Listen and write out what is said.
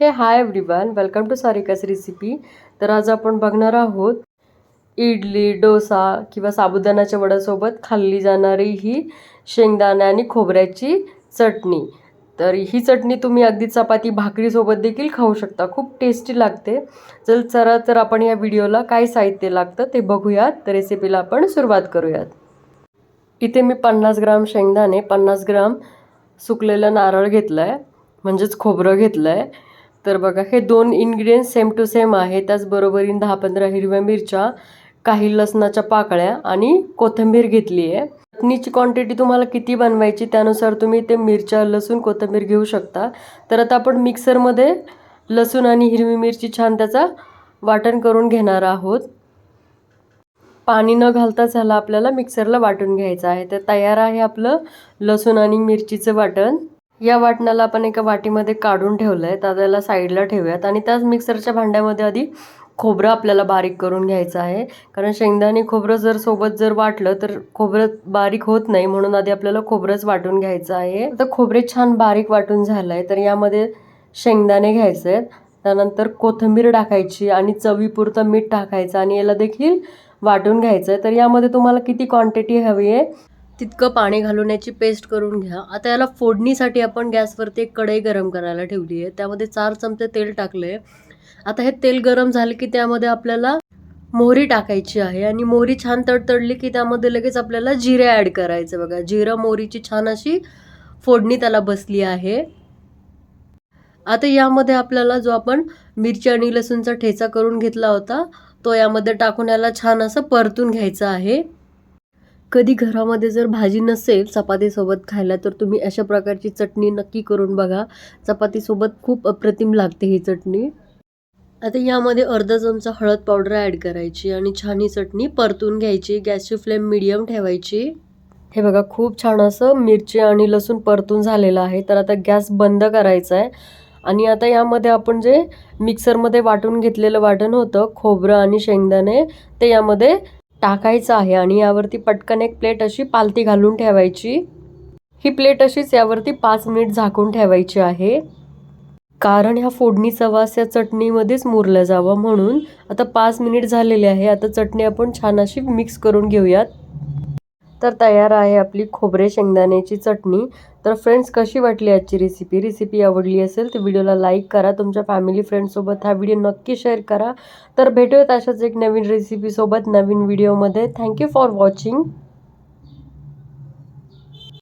Hey hi everyone welcome to Sarika's recipe तर आज आपण बघणार आहोत इडली डोसा किंवा साबुदाण्याच्या वड्यासोबत खाल्ली जाणारी ही शेंगदाणे आणि खोबऱ्याची चटणी. तर ही चटणी तुम्ही अगदी चपाती भाकरीसोबत देखील खाऊ शकता. खूप टेस्टी लागते. चल चला तर आपण या व्हिडिओला काय साहित्य लागतं ते बघूयात. तर रेसिपीला आपण सुरुवात करूयात. इथे मी पन्नास ग्राम शेंगदाणे पन्नास ग्राम सुकलेलं नारळ घेतलं आहे म्हणजेच खोबरं घेतलं आहे तर बघा हे दोन इन्ग्रेडियंट्स सेम टू सेम आहे त्याचबरोबरीने दहा पंधरा हिरव्या मिरच्या काही लसणाच्या पाकळ्या आणि कोथिंबीर घेतली आहे चटणीची क्वांटिटी तुम्हाला किती बनवायची त्यानुसार तुम्ही ते मिरच्या लसूण कोथिंबीर घेऊ शकता. तर आता आपण मिक्सरमध्ये लसूण आणि हिरवी मिरची छान त्याचा वाटण करून घेणार आहोत. पाणी न घालताच ह्याला आपल्याला मिक्सरला वाटून घ्यायचं आहे. तर तयार आहे आपलं लसूण आणि मिरचीचं वाटण. या वाटणाला आपण एका वाटीमध्ये काढून ठेवलं आहे तर त्याला साईडला ठेवूयात. आणि त्याच मिक्सरच्या भांड्यामध्ये आधी खोबरं आपल्याला बारीक करून घ्यायचं आहे. कारण शेंगदाणे खोबरं जर सोबत जर वाटलं तर खोबरं बारीक होत नाही. म्हणून आधी आपल्याला खोबरंच वाटून घ्यायचं आहे. आता खोबरे छान बारीक वाटून झालं आहे तर यामध्ये शेंगदाणे घ्यायचे आहेत त्यानंतर कोथिंबीर टाकायची आणि चवीपुरतं मीठ टाकायचं. आणि याला देखील वाटून घ्यायचं आहे तर यामध्ये तुम्हाला किती क्वांटिटी हवी आहे? तितकं पाणी घालून याची पेस्ट करून घ्या. आता याला फोडणीसाठी आपण गॅसवरती एक कढई गरम करायला ठेवली आहे. त्यामध्ये चार चमचे तेल टाकले आता हे तेल गरम झाले की त्यामध्ये आपल्याला मोहरी टाकायची आहे आणि मोहरी छान तडतडली की त्यामध्ये लगेच आपल्याला जिरे ॲड करायचं बघा. जिरं मोहरीची छान अशी फोडणी त्याला बसली आहे. आता यामध्ये आपल्याला जो आपण मिरची आणि लसूणचा ठेचा करून घेतला होता तो यामध्ये टाकून याला छान असं परतून घ्यायचं आहे. कधी घरामध्ये जर भाजी नसेल चपातीसोबत खायला तर तुम्ही अशा प्रकारची चटणी नक्की करून बघा. चपातीसोबत खूप अप्रतिम लागते ही चटणी. आता यामध्ये अर्धा चमचा हळद पावडर ॲड करायची आणि छान ही चटणी परतून घ्यायची. गॅसची फ्लेम मिडियम ठेवायची. हे बघा खूप छान असं मिरची आणि लसूण परतून झालेलं आहे. तर आता गॅस बंद करायचा आहे. आणि आता यामध्ये आपण जे मिक्सरमध्ये वाटून घेतलेलं वाटण होतं खोबरं आणि शेंगदाणे ते यामध्ये टाकायचं आहे आणि यावरती पटकन एक प्लेट अशी पालती घालून ठेवायची. ही प्लेट अशीच यावरती पाच मिनिट झाकून ठेवायची आहे. कारण ह्या फोडणीचा वास या चटणीमध्येच मुरला जावा म्हणून. आता पाच मिनिट झालेले आहे. आता चटणी आपण छान अशी मिक्स करून घेऊयात. तर तयार आहे आपली खोबरे शेंगदाण्याची चटणी. तर फ्रेंड्स कशी वाटली आजची रेसिपी रेसिपी आवडली असेल तर व्हिडिओला लाईक करा. तुमच्या फॅमिली फ्रेंड्ससोबत हा व्हिडिओ नक्की शेअर करा. तर भेटूयात अशाच एक नवीन रेसिपीसोबत नवीन व्हिडिओमध्ये थँक्यू फॉर वॉचिंग